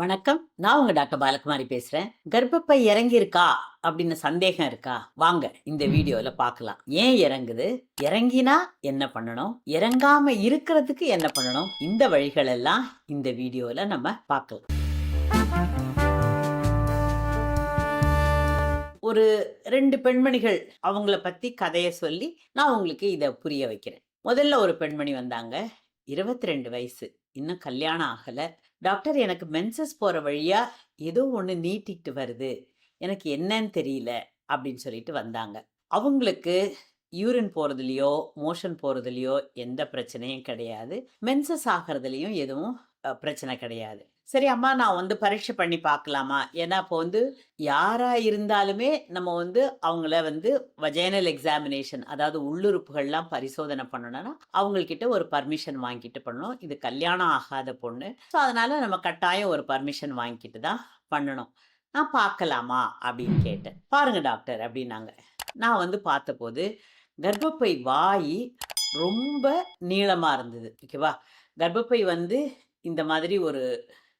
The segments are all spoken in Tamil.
வணக்கம். நான் உங்க டாக்டர் பாலகுமாரி பேசுறேன். கர்ப்பப்பை இறங்கியிருக்கா? அப்படின்னு சந்தேகம் இருக்கா? வாங்க இந்த வீடியோல பார்க்கலாம். ஏன் இறங்குது? இறங்கினா என்ன பண்ணணும்? இறங்காம இருக்கிறதுக்கு என்ன பண்ணணும்? இந்த வழிகள் எல்லாம் இந்த வீடியோல நம்ம பார்க்கலாம். ஒரு ரெண்டு பெண்மணிகள் அவங்கள பத்தி கதையை சொல்லி நான் உங்களுக்கு இதை புரிய வைக்கிறேன். முதல்ல ஒரு பெண்மணி வந்தாங்க. இருபத்தி ரெண்டு வயசு. இன்னும் கல்யாணம் ஆகலை. டாக்டர் எனக்கு மென்சஸ் போகிற வழியாக ஏதோ ஒன்று நீட்டிட்டு வருது. எனக்கு என்னன்னு தெரியல அப்படின்னு சொல்லிட்டு வந்தாங்க. அவங்களுக்கு யூரின் போகிறதுலையோ மோஷன் போகிறதுலையோ எந்த பிரச்சனையும் கிடையாது. மென்சஸ் ஆகிறதுலையும் எதுவும் பிரச்சனை கிடையாது. சரி அம்மா நான் வந்து பரீட்சை பண்ணி பார்க்கலாமா? ஏன்னா இப்போ வந்து யாரா இருந்தாலுமே நம்ம வந்து அவங்கள வந்து வஜைனல் எக்ஸாமினேஷன் அதாவது உள்ளுறுப்புகள்லாம் பரிசோதனை பண்ணணும்னா அவங்கக்கிட்ட ஒரு பர்மிஷன் வாங்கிட்டு பண்ணணும். இது கல்யாணம் ஆகாத பொண்ணு. ஸோ அதனால நம்ம கட்டாயம் ஒரு பர்மிஷன் வாங்கிட்டு தான் பண்ணணும். நான் பார்க்கலாமா? அப்படின்னு கேட்டேன். பாருங்க டாக்டர் அப்படின்னாங்க. நான் வந்து பார்த்தபோது கர்ப்பப்பை வாய் ரொம்ப நீளமாக இருந்தது. ஓகேவா? கர்ப்பப்பை வந்து இந்த மாதிரி ஒரு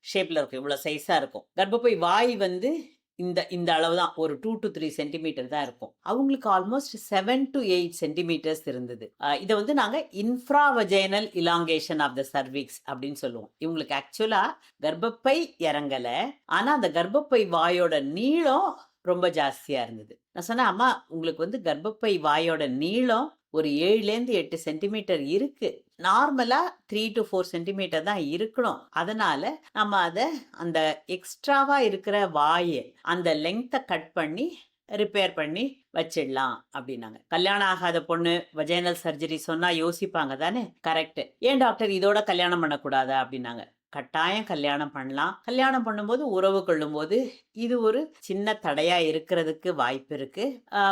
ஷேப்பில் இருக்கும். இவ்வளோ சைஸாக இருக்கும். கர்ப்பப்பை வாய் வந்து இந்த இந்த அளவு தான். ஒரு டூ டு த்ரீ சென்டிமீட்டர் தான் இருக்கும். அவங்களுக்கு almost seven to eight centimetres இருந்தது. இதை வந்து நாங்கள் infravaginal elongation of the cervix அப்படின்னு சொல்லுவோம். இவங்களுக்கு ஆக்சுவலாக கர்ப்பப்பை இறங்கலை. ஆனால் அந்த கர்ப்பப்பை வாயோட நீளம் ரொம்ப ஜாஸ்தியாக இருந்தது. நான் சொன்னேன் அம்மா உங்களுக்கு வந்து கர்ப்பப்பை வாயோட நீளம் ஒரு ஏழுலேருந்து எட்டு சென்டிமீட்டர் இருக்குது நார்மலாக த்ரீ டு ஃபோர் சென்டிமீட்டர் தான் இருக்கணும். அதனால நம்ம அதை அந்த எக்ஸ்ட்ராவாக இருக்கிற வாயை அந்த லெங்த்தை கட் பண்ணி ரிப்பேர் பண்ணி வச்சிடலாம் அப்படின்னாங்க. கல்யாணம் ஆகாத பொண்ணு வஜைனல் சர்ஜரி சொன்னா யோசிப்பாங்க தானே? கரெக்ட் ஏன் டாக்டர் இதோட கல்யாணம் பண்ணக்கூடாதா? அப்படின்னாங்க. கட்டாயம் கல்யாணம் பண்ணலாம். கல்யாணம் பண்ணும்போது உறவு கொள்ளும்போது இது ஒரு சின்ன தடையா இருக்கிறதுக்கு வாய்ப்பு இருக்கு.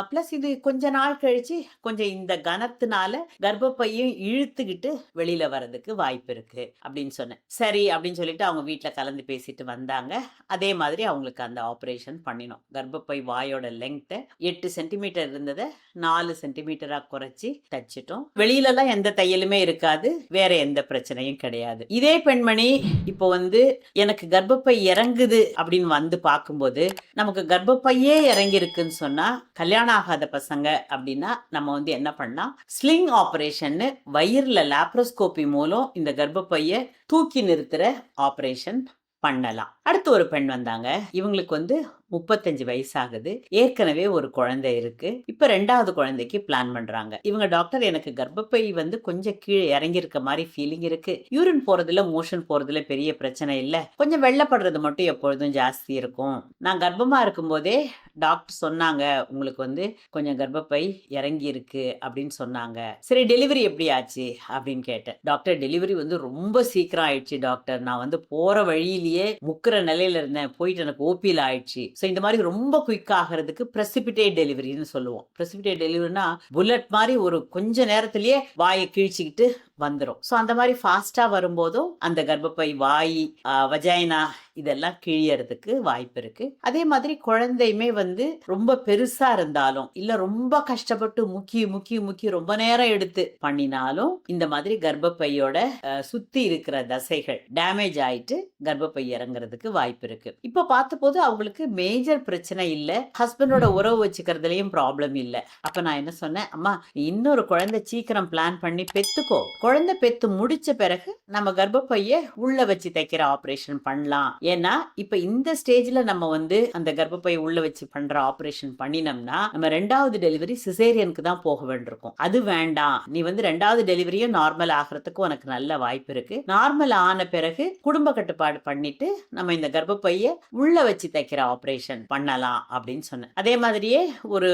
ப்ளஸ் இது கொஞ்ச நாள் கழிச்சு கொஞ்சம் இந்த கனத்தினால கர்ப்பப்பையும் இழுத்துக்கிட்டு வெளியில வர்றதுக்கு வாய்ப்பு இருக்கு அப்படின்னு சொன்னேன். சரி அப்படின்னு சொல்லிட்டு அவங்க வீட்டில் கலந்து பேசிட்டு வந்தாங்க. அதே மாதிரி அவங்களுக்கு அந்த ஆப்ரேஷன் பண்ணினோம். கர்ப்பப்பை வாயோட லெங்க்த்தை எட்டு சென்டிமீட்டர் இருந்ததை நாலு சென்டிமீட்டரா குறைச்சி தச்சிட்டோம். வெளியிலலாம் எந்த தையலுமே இருக்காது. வேற எந்த பிரச்சனையும் கிடையாது. இதே பெண்மணி இப்போ வந்து எனக்கு கர்ப்பப்பை இறங்குது அப்படின்னு வந்து பார்க்கும்போது நமக்கு கர்ப்பப்பையே இறங்கி இருக்குன்னு சொன்னா கல்யாணம் ஆகாத பசங்க அப்படின்னா நம்ம வந்து என்ன பண்ணலாம்? ஸ்லிங் ஆப்ரேஷன்னு வயிறுல லாப்ரோஸ்கோபி மூலம் இந்த கர்ப்பப்பையை தூக்கி நிறுத்துற ஆப்ரேஷன் பண்ணலாம். அடுத்து ஒரு பெண் வந்தாங்க. இவங்களுக்கு வந்து முப்பத்தஞ்சு வயசாகுது. ஏற்கனவே ஒரு குழந்தை இருக்கு. இப்ப ரெண்டாவது குழந்தைக்கு பிளான் பண்றாங்க. இவங்க டாக்டர் எனக்கு கர்ப்பப்பை வந்து கொஞ்சம் கீழே இறங்கியிருக்க மாதிரி ஃபீலிங் இருக்கு. யூரின் போறதுல மோஷன் போறதுல பெரிய பிரச்சனை இல்ல. கொஞ்சம் வெள்ளப்படுறது மட்டும் எப்பொழுதும் ஜாஸ்தி இருக்கும். நான் கர்ப்பமா இருக்கும்போதே டாக்டர் சொன்னாங்க உங்களுக்கு வந்து கொஞ்சம் கர்ப்பப்பை இறங்கி இருக்கு அப்படின்னு சொன்னாங்க. சரி டெலிவரி எப்படி ஆச்சு? அப்படின்னு கேட்டேன். டாக்டர் டெலிவரி வந்து ரொம்ப சீக்கிரம் ஆயிடுச்சு டாக்டர் நான் வந்து போற வழியிலேயே முக்கிற நிலையில இருந்தேன். போயிட்டு எனக்கு ஓபியில் ஆயிடுச்சு. ஸோ இந்த மாதிரி ரொம்ப குயிக் ஆகிறதுக்கு ப்ரெசிபிட்டே டெலிவரின்னு சொல்லுவோம். பிரசிபிடேட் டெலிவரினா புல்லட் மாதிரி ஒரு கொஞ்ச நேரத்திலேயே வாயை கிழிச்சிக்கிட்டு வந்துடும் ஸோ அந்த மாதிரி ஃபாஸ்டா வரும்போதும் அந்த கர்ப்பப்பை வாய் வஜைனா இதெல்லாம் கிழியறதுக்கு வாய்ப்பு இருக்கு. அதே மாதிரி குழந்தையுமே வந்து ரொம்ப பெருசா இருந்தாலும் இல்ல ரொம்ப கஷ்டப்பட்டு முக்கி முக்கி முக்கி ரொம்ப நேரம் எடுத்து பண்ணினாலும் இந்த மாதிரி கர்ப்பப்பையோட சுத்தி இருக்கிற தசைகள் டேமேஜ் ஆயிட்டு கர்ப்பப்பை இறங்குறதுக்கு வாய்ப்பு இருக்கு. இப்ப பார்த்தபோது அவங்களுக்கு மேஜர் பிரச்சனை இல்ல. ஹஸ்பண்டோட உறவு வச்சுக்கிறதுலயும் ப்ராப்ளம் இல்ல. அப்ப நான் என்ன சொன்னேன்? அம்மா இன்னொரு குழந்தை சீக்கிரம் பிளான் பண்ணி பெத்துக்கோ. குழந்தை பெத்து முடிச்ச பிறகு நம்ம கர்ப்பப்பைய உள்ள வச்சு தைக்கிற ஆப்ரேஷன் பண்ணலாம். ஏன்னா இப்ப இந்த ஸ்டேஜ்ல நம்ம வந்து அந்த கர்ப்பப்பைய உள்ள வச்சு பண்ற ஆப்ரேஷன் பண்ணினோம்னா நம்ம ரெண்டாவது டெலிவரி சிசேரியனுக்கு தான் போக வேண்டியிருக்கும். அது வேண்டாம். நீ வந்து ரெண்டாவது டெலிவரியும் நார்மல் ஆகிறதுக்கு உனக்கு நல்ல வாய்ப்பு இருக்கு. நார்மல் ஆன பிறகு குடும்ப கட்டுப்பாடு பண்ணிட்டு நம்ம இந்த கர்ப்பப்பைய உள்ள வச்சு தைக்கிற ஆப்ரேஷன் பண்ணலாம் அப்படின்னு சொன்னேன். அதே மாதிரியே ஒரு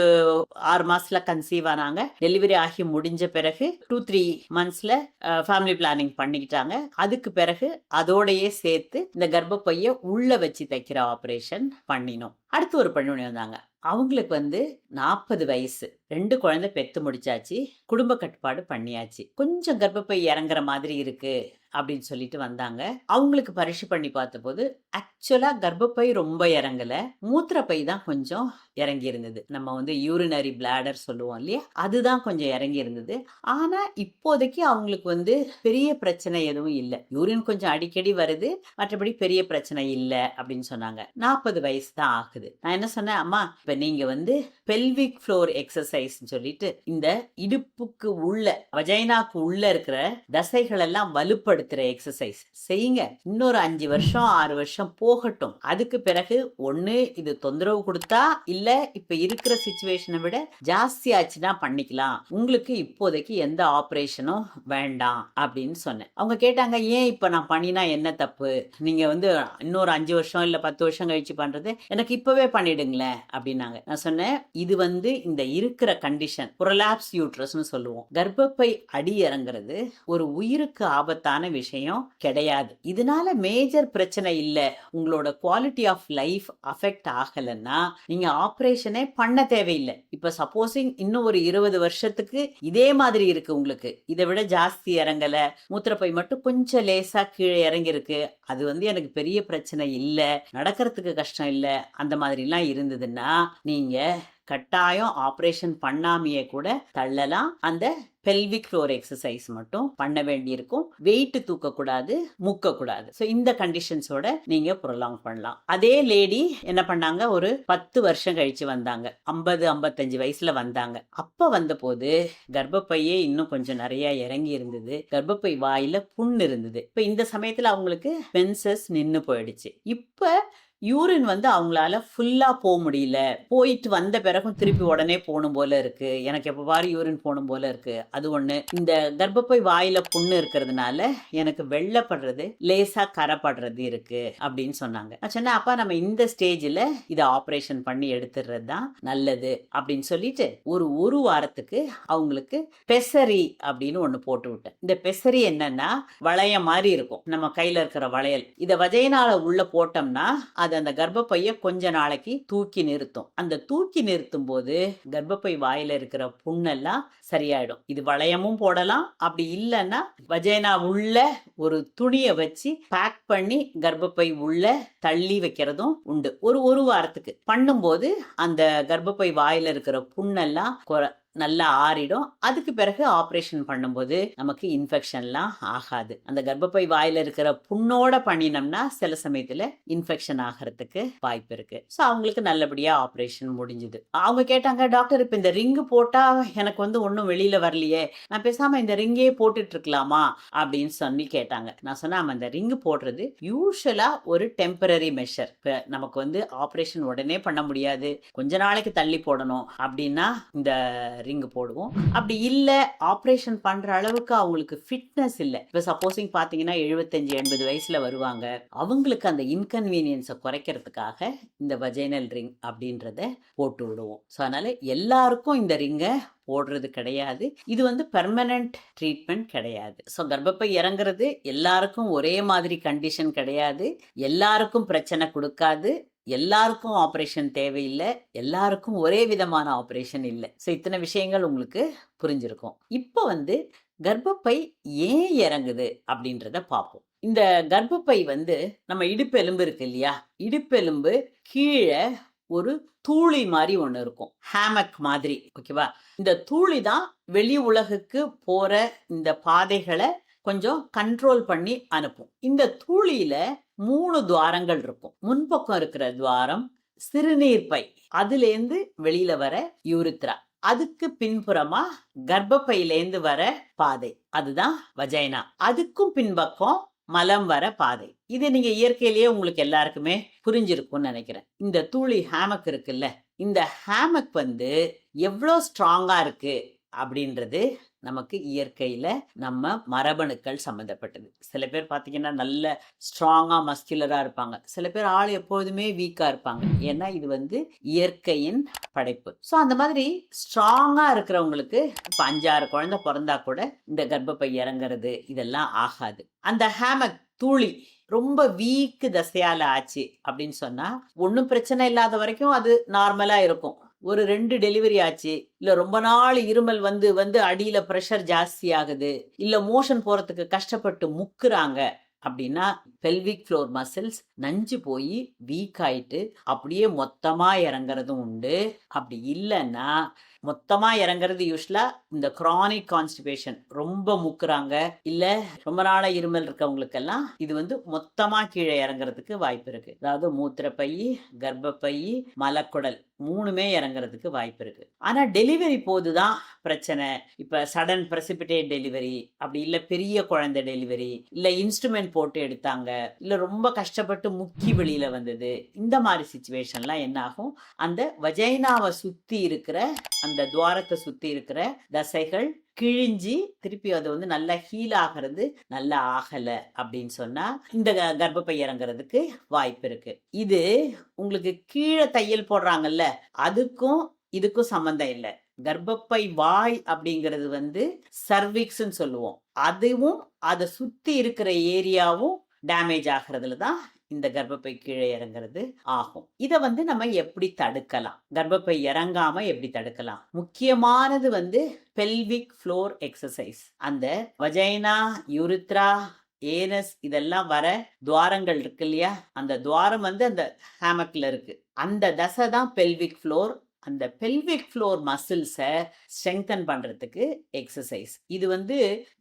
ஆறு மாசத்துல கன்சீவ் ஆனாங்க. டெலிவரி ஆகி முடிஞ்ச பிறகு டூ த்ரீ மந்த்ஸ்ல ஃபேமிலி பிளானிங் பண்ணிக்கிட்டாங்க. அதுக்கு பிறகு அதோடையே சேர்த்து இந்த கர்ப்பப்பைய உள்ள வச்சு தைக்கிற ஆப்ரேஷன் பண்ணினோம். அடுத்து ஒரு பெண்மணி வந்தாங்க. அவங்களுக்கு வந்து நாற்பது வயசு. ரெண்டு குழந்தை பெத்து முடிச்சாச்சு. குடும்ப கட்டுப்பாடு பண்ணியாச்சு. கொஞ்சம் கர்ப்பப்பை இறங்குற மாதிரி இருக்கு அப்படின்னு சொல்லிட்டு வந்தாங்க. அவங்களுக்கு பரிசு பண்ணி பார்த்தபோது ஆக்சுவலா கர்ப்பப்பை ரொம்ப இறங்கல. மூத்திரப்பை தான் கொஞ்சம் இறங்கி இருந்தது நம்ம வந்து யூரினரி பிளாடர் சொல்லுவோம் இல்லையா? அதுதான் கொஞ்சம் இறங்கி இருந்தது ஆனா இப்போதைக்கு அவங்களுக்கு வந்து பெரிய பிரச்சனை எதுவும் இல்லை. யூரின் கொஞ்சம் அடிக்கடி வருது. மற்றபடி பெரிய பிரச்சனை இல்லை அப்படின்னு சொன்னாங்க. நாற்பது வயசு தான் ஆகுது. நான் என்ன சொன்னேன்? அம்மா இப்ப நீங்க வந்து பெல்விக் ஃப்ளோர் எக்ஸசைஸ் சொல்லிட்டு இந்த இடுப்புக்கு உள்ள வஜைனாக்கு உள்ள இருக்கிற தசைகள் எல்லாம் வலுப்படுத்துற எக்ஸசைஸ் செய்யுங்க. இன்னொரு அஞ்சு வருஷம் ஆறு வருஷம் போகட்டும். அதுக்கு பிறகு ஒண்ணு இது தொந்தரவு கொடுத்தா இல்ல இப்ப இருக்கிற சுச்சுவேஷனை விட ஜாஸ்தி ஆச்சுன்னா பண்ணிக்கலாம். உங்களுக்கு இப்போதைக்கு எந்த ஆபரேஷனும் வேண்டாம் அப்படின்னு சொன்னேன். அவங்க கேட்டாங்க ஏன் இப்ப நான் பண்ணினா என்ன தப்பு? நீங்க வந்து இன்னொரு அஞ்சு வருஷம் இல்ல பத்து வருஷம் கழிச்சு பண்றது எனக்கு இப்பவே பண்ணிடுங்களேன். அப்படின்னாங்க. நான் சொன்னேன் இது வந்து இந்த இருக்கிற கண்டிஷன் புரலாப்ஸ் யூட்ரஸ்னு சொல்லுவோம். கர்ப்பப்பை அடி இறங்குறது ஒரு உயிருக்கு ஆபத்தான விஷயம் கிடையாது. இதனால மேஜர் பிரச்சனை இல்லை. உங்களோட குவாலிட்டி ஆஃப் லைஃப் அஃபெக்ட் ஆகலைன்னா நீங்க ஆப்ரேஷனே பண்ண தேவையில்லை. இப்ப சப்போஸிங் இன்னும் ஒரு இருபது வருஷத்துக்கு இதே மாதிரி இருக்கு உங்களுக்கு. இதை விட ஜாஸ்தி இறங்கல. மூத்திரப்பை மட்டும் கொஞ்சம் லேசா கீழே இறங்கியிருக்கு. அது வந்து எனக்கு பெரிய பிரச்சனை இல்லை. நடக்கிறதுக்கு கஷ்டம் இல்லை. அந்த மாதிரிலாம் இருந்ததுன்னா நீங்க கட்டாயம் ஆப்ரேஷன் பண்ணாமையே கூட தள்ளலாம். அந்த பெல்விக் ஃப்ளோர் எக்ஸசைஸ் மட்டும் பண்ண வேண்டியிருக்கும். வெயிட் தூக்கக்கூடாது முக்கக்கூடாது. ஸோ இந்த கண்டிஷன்ஸோட நீங்க ப்ரொலாங் பண்ணலாம். அதே லேடி என்ன பண்ணாங்க? ஒரு பத்து வருஷம் கழிச்சு வந்தாங்க. ஐம்பது ஐம்பத்தஞ்சு வயசுல வந்தாங்க. அப்ப வந்தபோது கர்ப்பப்பையே இன்னும் கொஞ்சம் நிறைய இறங்கி இருந்தது. கர்ப்பப்பை வாயில புண் இருந்தது. இப்போ இந்த சமயத்துல அவங்களுக்கு பென்சஸ் நின்று போயிடுச்சு. இப்போ யூரின் வந்து அவங்களால ஃபுல்லா போக முடியல. போயிட்டு வந்த பிறகும் திருப்பி உடனே போகணும் போல இருக்கு. எனக்கு எப்ப பாரு யூரின் போகணும் போல இருக்கு. அது ஒண்ணு. இந்த கர்ப்பப்பை வாயில புண்ணு இருக்கிறதுனால எனக்கு வெள்ளப்படுறது லேசா கரைப்படுறது இருக்கு அப்படின்னு சொன்னாங்க. நான் சொன்னேன் அப்பா நம்ம இந்த ஸ்டேஜ்ல இதை ஆபரேஷன் பண்ணி எடுத்துடுறது தான் நல்லது. அப்படின்னு சொல்லிட்டு ஒரு ஒரு வாரத்துக்கு அவங்களுக்கு பெசரி அப்படின்னு ஒண்ணு போட்டு விட்டேன். இந்த பெசரி என்னன்னா வளையம் மாதிரி இருக்கும். நம்ம கையில இருக்கிற வளையல். இதை வஜைனால உள்ள போட்டோம்னா அது அந்த கர்ப்பப்பைய கொஞ்ச நாளைக்கு தூக்கி நிறுத்தும். அந்த தூக்கி நிறுத்தும் போது கர்ப்பப்பை வாயில இருக்கிற புண்ணெல்லாம் சரியாயிடும். இது வளையமும் போடலாம். அப்படி இல்லைன்னா வஜைனா உள்ள ஒரு துணியை வச்சு பேக் பண்ணி கர்ப்பப்பை உள்ள தள்ளி வைக்கிறதும் உண்டு. ஒரு ஒரு வாரத்துக்கு. பண்ணும்போது அந்த கர்ப்பப்பை வாயில இருக்கிற புண்ணெல்லாம் நல்லா ஆறிடும். அதுக்கு பிறகு ஆப்ரேஷன் பண்ணும்போது நமக்கு இன்ஃபெக்ஷன்லாம் ஆகாது. அந்த கர்ப்பப்பை வாயில இருக்கிற புண்ணோட பண்ணினோம்னா சில சமயத்துல இன்ஃபெக்ஷன் ஆகிறதுக்கு வாய்ப்பு இருக்கு. ஸோ அவங்களுக்கு நல்லபடியா ஆப்ரேஷன் முடிஞ்சுது. அவங்க கேட்டாங்க டாக்டர் இப்போ இந்த ரிங்கு போட்டா எனக்கு வந்து ஒன்றும் வெளியில வரலையே. நான் பேசாம இந்த ரிங்கே போட்டுட்டு இருக்கலாமா அப்படின்னு சொல்லி கேட்டாங்க. நான் சொன்னேன் ஆமாம் இந்த ரிங்கு போடுறது யூஸ்வலா ஒரு டெம்பரரி மெஷர் இப்போ நமக்கு வந்து ஆப்ரேஷன் உடனே பண்ண முடியாது. கொஞ்ச நாளைக்கு தள்ளி போடணும். அப்படின்னா இந்த ரிங் போடுவோம். அப்படி இல்லை ஆப்ரேஷன் பண்ற அளவுக்கு அவங்களுக்கு ஃபிட்னஸ் இல்லை. இப்போ சப்போஸிங் பார்த்தீங்கன்னா எழுபத்தஞ்சு எண்பது வயசுல வருவாங்க. அவங்களுக்கு அந்த இன்கன்வீனியன்ஸை குறைக்கிறதுக்காக இந்த வஜைனல் ரிங் அப்படின்றத போட்டு விடுவோம். ஸோ அதனால எல்லாருக்கும் இந்த ரிங்கை போடுறது கிடையாது. இது வந்து பெர்மனன்ட் ட்ரீட்மெண்ட் கிடையாது. ஸோ கர்ப்பப்பை இறங்குறது எல்லாருக்கும் ஒரே மாதிரி கண்டிஷன் கிடையாது. எல்லாருக்கும் பிரச்சனை கொடுக்காது. எல்லாருக்கும் ஆப்ரேஷன் தேவையில்லை எல்லாருக்கும் ஒரே விதமான ஆப்ரேஷன் இல்லை. ஸோ இத்தனை விஷயங்கள் உங்களுக்கு புரிஞ்சிருக்கும். இப்போ வந்து கர்ப்பப்பை ஏன் இறங்குது அப்படின்றத பார்ப்போம். இந்த கர்ப்பப்பை வந்து நம்ம இடுப்பெலும்பு இருக்கு இல்லையா? இடுப்பெலும்பு கீழே ஒரு தூளி மாதிரி ஒன்று இருக்கும். ஹேமக் மாதிரி ஓகேவா இந்த தூளி தான் வெளி உலகுக்கு போற இந்த பாதைகளை கொஞ்சம் கண்ட்ரோல் பண்ணி அனுப்பும். இந்த தூளியில மூணு துவாரங்கள் இருக்கும். முன்பக்கம் இருக்கிற துவாரம் சிறுநீர் பை அதுலேருந்து வெளியில வர யூரித்ரா. அதுக்கு பின்புறமா கர்ப்பப்பையிலேருந்து வர பாதை. அதுதான் வஜைனா. அதுக்கும் பின்பக்கம் மலம் வர பாதை. இது நீங்க இயற்கையிலேயே உங்களுக்கு எல்லாருக்குமே புரிஞ்சிருக்கும்னு நினைக்கிறேன். இந்த தூளி ஹேமக் இருக்குல்ல. இந்த ஹேமக் வந்து எவ்வளோ ஸ்ட்ராங்கா இருக்கு அப்படின்றது நமக்கு இயற்கையில நம்ம மரபணுக்கள் சம்மந்தப்பட்டது சில பேர் பார்த்தீங்கன்னா நல்ல ஸ்ட்ராங்கா மஸ்குலரா இருப்பாங்க. சில பேர் ஆள் எப்போதுமே வீக்கா இருப்பாங்க. ஏன்னா இது வந்து இயற்கையின் படைப்பு. ஸோ அந்த மாதிரி ஸ்ட்ராங்கா இருக்கிறவங்களுக்கு இப்போ அஞ்சாறு குழந்தை பிறந்தா கூட இந்த கர்ப்பப்பை இறங்குறது இதெல்லாம் ஆகாது. அந்த ஹேமக் தூளி ரொம்ப வீக்கு தசையால ஆச்சு அப்படின்னு சொன்னா ஒன்றும் பிரச்சனை இல்லாத வரைக்கும் அது நார்மலா இருக்கும். ஒரு ரெண்டு டெலிவரி ஆச்சு. இல்ல ரொம்ப நாள் இருமல் வந்து வந்து அடியில ப்ரெஷர் ஜாஸ்தி ஆகுது. இல்ல மோஷன் போறதுக்கு கஷ்டப்பட்டு முக்குறாங்க. அப்படின்னா பெல்விக் ஃப்ளோர் மசில்ஸ் நஞ்சு போய் வீக் ஆயிட்டு அப்படியே மொத்தமா இறங்குறதும் உண்டு. அப்படி இல்லைன்னா மொத்தமா இறங்குறது யூஸ்வலாக இந்த க்ரானிக் கான்ஸ்டிபேஷன் ரொம்ப முக்குறாங்க. இல்லை ரொம்ப நாளாக இருமல் இருக்கவங்களுக்கெல்லாம் இது வந்து மொத்தமா கீழே இறங்குறதுக்கு வாய்ப்பு இருக்கு. அதாவது மூத்திரப்பை கர்ப்பப்பை மலக்குடல் மூணுமே இறங்குறதுக்கு வாய்ப்பு இருக்கு. ஆனா டெலிவரி போதுதான் பிரச்சனை. இப்ப சடன் பிரசிபிட்டேட் டெலிவரி அப்படி இல்ல பெரிய குழந்தை டெலிவரி இல்ல இன்ஸ்ட்ருமெண்ட் போட்டு எடுத்தாங்க இல்ல ரொம்ப கஷ்டப்பட்டு முக்கி வெளியில வந்தது இந்த மாதிரி சுச்சுவேஷன்லாம் என்ன ஆகும் அந்த வஜைனாவை சுத்தி இருக்கிற அந்த துவாரத்தை சுத்தி இருக்கிற தசைகள் கிழிஞ்சி திருப்பி அது வந்து நல்லா ஹீல் ஆகிறது நல்லா ஆகல அப்படின்னு சொன்னா இந்த க- கர்ப்பப்பை இறங்குறதுக்கு வாய்ப்பு இருக்கு. இது உங்களுக்கு கீழே தையல் போடுறாங்கல்ல அதுக்கும் இதுக்கும் சம்மந்தம் இல்லை. கர்ப்பப்பை வாய் அப்படிங்கிறது வந்து சர்விக்ஸ்ன்னு சொல்லுவோம். அதுவும் அதை சுத்தி இருக்கிற ஏரியாவும் டேமேஜ் ஆகிறதுல தான் இந்த கர்ப்பப்பை கீழே இறங்குறது ஆகும். இதை வந்து நம்ம எப்படி தடுக்கலாம்? கர்ப்பப்பை இறங்காம எப்படி தடுக்கலாம்? முக்கியமானது வந்து பெல்விக் ஃப்ளோர் எக்ஸசைஸ் அந்த வஜைனா யூரித்ரா ஏனஸ் இதெல்லாம் வர துவாரங்கள் இருக்கு இல்லையா? அந்த துவாரம் வந்து அந்த ஹேமக்ல இருக்கு. அந்த தசை தான் பெல்விக் ஃப்ளோர் அந்த பெல்விக் ஃப்ளோர் மசில்ஸை ஸ்ட்ரெங்தன் பண்ணுறதுக்கு எக்ஸசைஸ் இது வந்து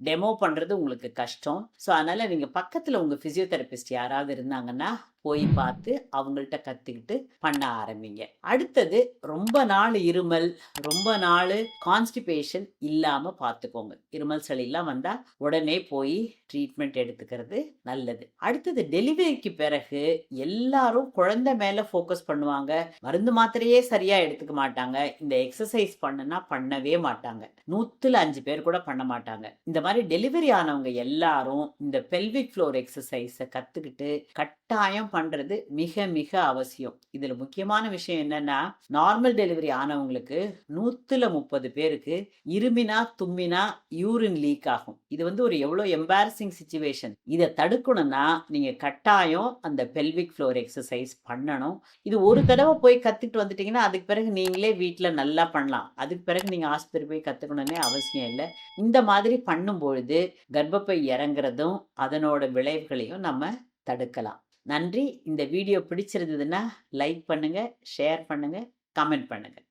டெமோ பண்ணுறது உங்களுக்கு கஷ்டம். ஸோ அதனால் நீங்கள் பக்கத்தில் உங்கள் ஃபிசியோதெரபிஸ்ட் யாராவது இருந்தாங்கன்னா போய் பார்த்து அவங்கள்ட்ட கற்றுக்கிட்டு பண்ண ஆரம்பிங்க. அடுத்தது ரொம்ப நாள் இருமல் ரொம்ப நாள் கான்ஸ்டிபேஷன் இல்லாமல் பார்த்துக்கோங்க இருமல் சளியெல்லாம் வந்தால் உடனே போய் ட்ரீட்மெண்ட் எடுத்துக்கிறது நல்லது. அடுத்தது டெலிவரிக்கு பிறகு எல்லாரும் குழந்தை மேலே ஃபோக்கஸ் பண்ணுவாங்க. மருந்து மாத்திரையே சரியா எடுத்துக்க மாட்டாங்க. இந்த எக்ஸசைஸ் பண்ணுனா பண்ணவே மாட்டாங்க. நூத்துல அஞ்சு பேர் கூட பண்ண மாட்டாங்க. இந்த மாதிரி டெலிவரி ஆனவங்க எல்லாரும் இந்த பெல்விக் ஃப்ளோர் எக்ஸசைஸை கத்துக்கிட்டு கட்டாயம் பண்றது மிக மிக அவசியம். இதுல முக்கியமான விஷயம் என்னன்னா நார்மல் டெலிவரி ஆனவங்களுக்கு நூத்துல முப்பது பேருக்கு இருமினா தும்மினா யூரின் லீக் ஆகும். இது வந்து ஒரு எவ்வளோ எம்பாரசிங் சுச்சுவேஷன் இதை தடுக்கணும்னா நீங்க கட்டாயம் அந்த பெல்விக் ஃப்ளோர் எக்ஸசைஸ் பண்ணணும். இது ஒரு தடவை போய் கத்துக்கிட்டு வந்துட்டீங்கன்னா அதுக்கு பிறகு நீங்களே வீட்டில் நல்லா பண்ணலாம். அதுக்கு பிறகு நீங்க ஆஸ்பத்திரி போய் கத்துக்கணும்னே அவசியம் இல்லை. இந்த மாதிரி பண்ணும்பொழுது கர்ப்பப்பை இறங்குறதும் அதனோட விளைவுகளையும் நம்ம தடுக்கலாம். நன்றி. இந்த வீடியோ பிடிச்சிருந்ததுன்னா லைக் பண்ணுங்கள் ஷேர் பண்ணுங்கள் கமெண்ட் பண்ணுங்கள்